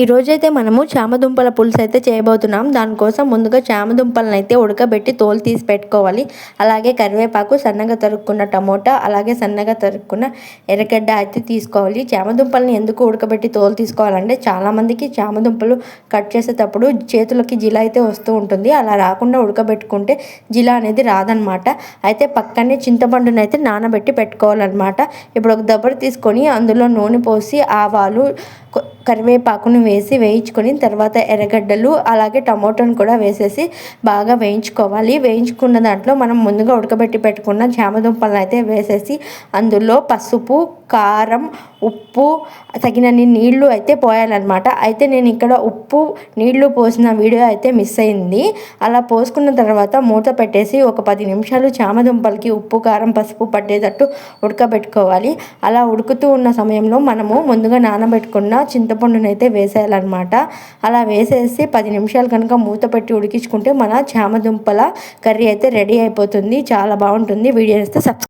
ఈరోజైతే మనము చామదుంపల పులుసు అయితే చేయబోతున్నాం. దానికోసం ముందుగా చామదుంపలను అయితే ఉడకబెట్టి తోలు తీసి పెట్టుకోవాలి. అలాగే కరివేపాకు సన్నగా తరుక్కున్న టమోటా అలాగే సన్నగా తరుక్కున్న ఎర్రగడ్డ అయితే తీసుకోవాలి. చామదుంపలను ఎందుకు ఉడకబెట్టి తోలు తీసుకోవాలంటే చాలామందికి చామదుంపలు కట్ చేసేటప్పుడు చేతులకి జిల అయితే వస్తూ ఉంటుంది. అలా రాకుండా ఉడకబెట్టుకుంటే జిల అనేది రాదనమాట. అయితే పక్కనే చింతపండును అయితే నానబెట్టి పెట్టుకోవాలన్నమాట ఇప్పుడు ఒక దబ్బరు తీసుకొని అందులో నూనె పోసి ఆవాలు కరివేపాకును వేసి వేయించుకొని తర్వాత ఎర్రగడ్డలు అలాగే టమోటాను కూడా వేసేసి బాగా వేయించుకోవాలి. వేయించుకున్న దాంట్లో మనం ముందుగా ఉడకబెట్టి పెట్టుకున్న చామదుంపలను అయితే వేసేసి అందులో పసుపు కారం ఉప్పు తగినన్ని నీళ్ళు అయితే పోయాలన్నమాట అయితే నేను ఇక్కడ ఉప్పు నీళ్ళు పోసిన వీడియో అయితే మిస్ అయింది. అలా పోసుకున్న తర్వాత మూత పెట్టేసి ఒక పది నిమిషాలు చామదుంపలకి ఉప్పు కారం పసుపు పట్టేటట్టు ఉడకబెట్టుకోవాలి. అలా ఉడుకుతూ ఉన్న సమయంలో మనము ముందుగా నానబెట్టుకున్న చింతపండునైతే అయితే వేసేయాలన్నమాట. అలా వేసేసి పది నిమిషాలు కనుక మూత పెట్టి ఉడికించుకుంటే మన చామదుంపల కర్రీ అయితే రెడీ అయిపోతుంది. చాలా బాగుంటుంది. వీడియో అయితే సబ్స్క్రైబ్